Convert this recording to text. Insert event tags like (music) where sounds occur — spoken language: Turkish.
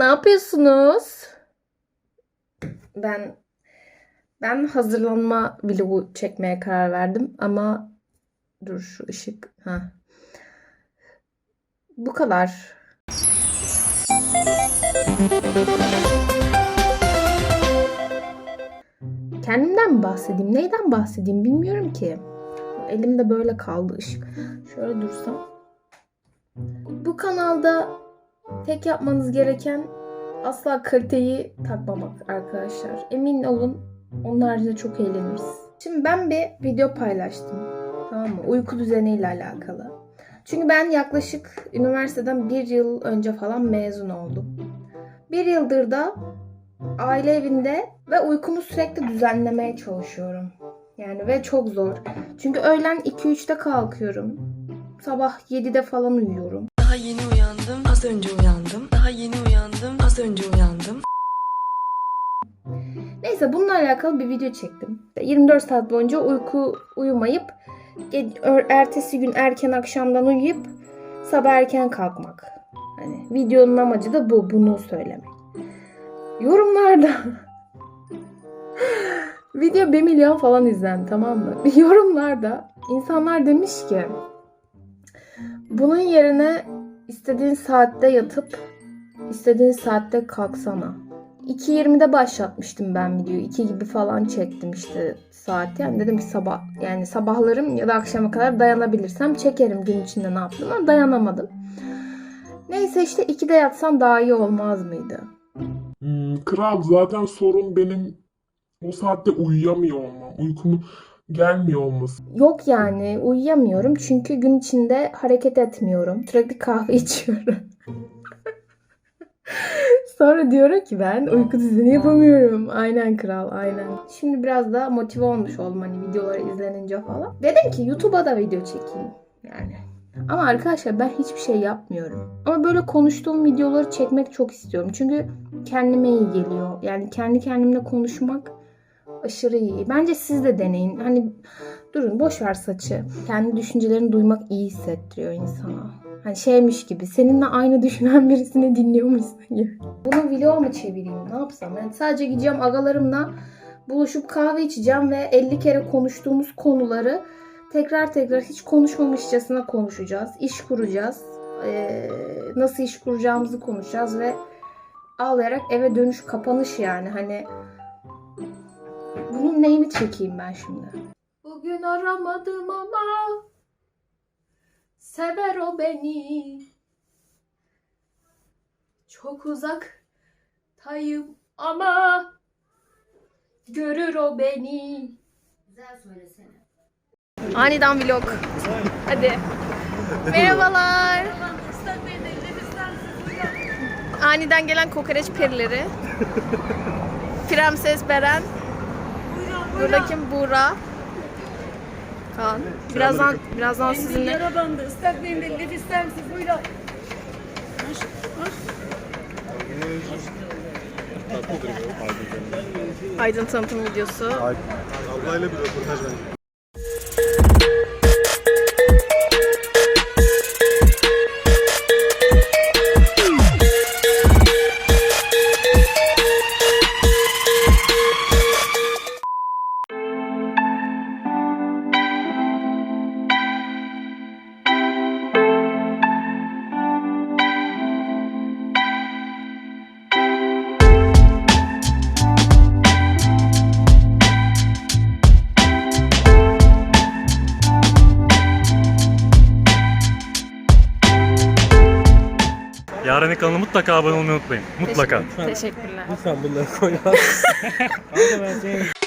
Ne yapıyorsunuz? Ben ben hazırlanma vlogu çekmeye karar verdim ama dur şu ışık ha. Bu kadar. Kendimden bahsedeyim? Neyden bahsedeyim bilmiyorum ki. Elimde böyle kaldı ışık. Şöyle dursam. Bu kanalda tek yapmanız gereken asla kaliteyi takmamak arkadaşlar. Emin olun onun haricinde çok eğleniriz. Şimdi ben bir video paylaştım. Tamam mı? Uyku düzeniyle alakalı. Çünkü ben yaklaşık üniversiteden bir yıl önce falan mezun oldum. Bir yıldır da aile evinde ve uykumu sürekli düzenlemeye çalışıyorum. Yani ve çok zor. Çünkü öğlen 2-3'te kalkıyorum. Sabah 7'de falan uyuyorum. Daha yeni uyandım, az önce uyandım. Daha yeni uyandım, az önce uyandım. Neyse bununla alakalı bir video çektim. 24 saat boyunca uyku uyumayıp ertesi gün erken akşamdan uyuyup sabah erken kalkmak. Hani videonun amacı da bu. Bunu söylemek. Yorumlarda (laughs) video 1 milyon falan izlendi tamam mı? (laughs) Yorumlarda insanlar demiş ki bunun yerine istediğin saatte yatıp istediğin saatte kalksana. 2.20'de başlatmıştım ben videoyu. 2 gibi falan çektim işte saati. Yani dedim ki sabah yani sabahlarım ya da akşama kadar dayanabilirsem çekerim gün içinde ne yaptım ama dayanamadım. Neyse işte 2'de yatsam daha iyi olmaz mıydı? Hmm, kral zaten sorun benim o saatte uyuyamıyor olmam. Uykumu gelmiyor olması. Yok yani uyuyamıyorum çünkü gün içinde hareket etmiyorum. Sürekli kahve (laughs) içiyorum. Sonra diyorum ki ben uyku düzeni yapamıyorum. Aynen kral aynen. Şimdi biraz da motive olmuş oldum hani videoları izlenince falan. Dedim ki YouTube'a da video çekeyim. Yani. Ama arkadaşlar ben hiçbir şey yapmıyorum. Ama böyle konuştuğum videoları çekmek çok istiyorum. Çünkü kendime iyi geliyor. Yani kendi kendimle konuşmak aşırı iyi. Bence siz de deneyin. Hani durun boş ver saçı. Kendi düşüncelerini duymak iyi hissettiriyor insana. Hani şeymiş gibi seninle aynı (laughs) düşünen birisini dinliyormuşsun gibi. Bunu vlog mu çevireyim ne yapsam? Yani sadece gideceğim agalarımla buluşup kahve içeceğim ve 50 kere konuştuğumuz konuları tekrar tekrar hiç konuşmamışçasına konuşacağız. İş kuracağız. Ee, nasıl iş kuracağımızı konuşacağız ve ağlayarak eve dönüş kapanış yani hani bunun neyini çekeyim ben şimdi? Bugün aramadım ama sever o beni. Çok uzak tayım ama görür o beni. Güzel söylesene. Aniden vlog. Hadi. Merhabalar. Aniden gelen kokoreç perileri. Prenses Beren. Buradaki Buğra. Kaan. Birazdan birazdan sizinle Arabamda ıslak mendilleri ister misiniz? Buyurun. Aydın tanıtım videosu. Ablayla bir röportaj. Yaren'in kanalına mutlaka abone olmayı unutmayın. Mutlaka. Teşekkürler. Lütfen bunları koyar. (laughs)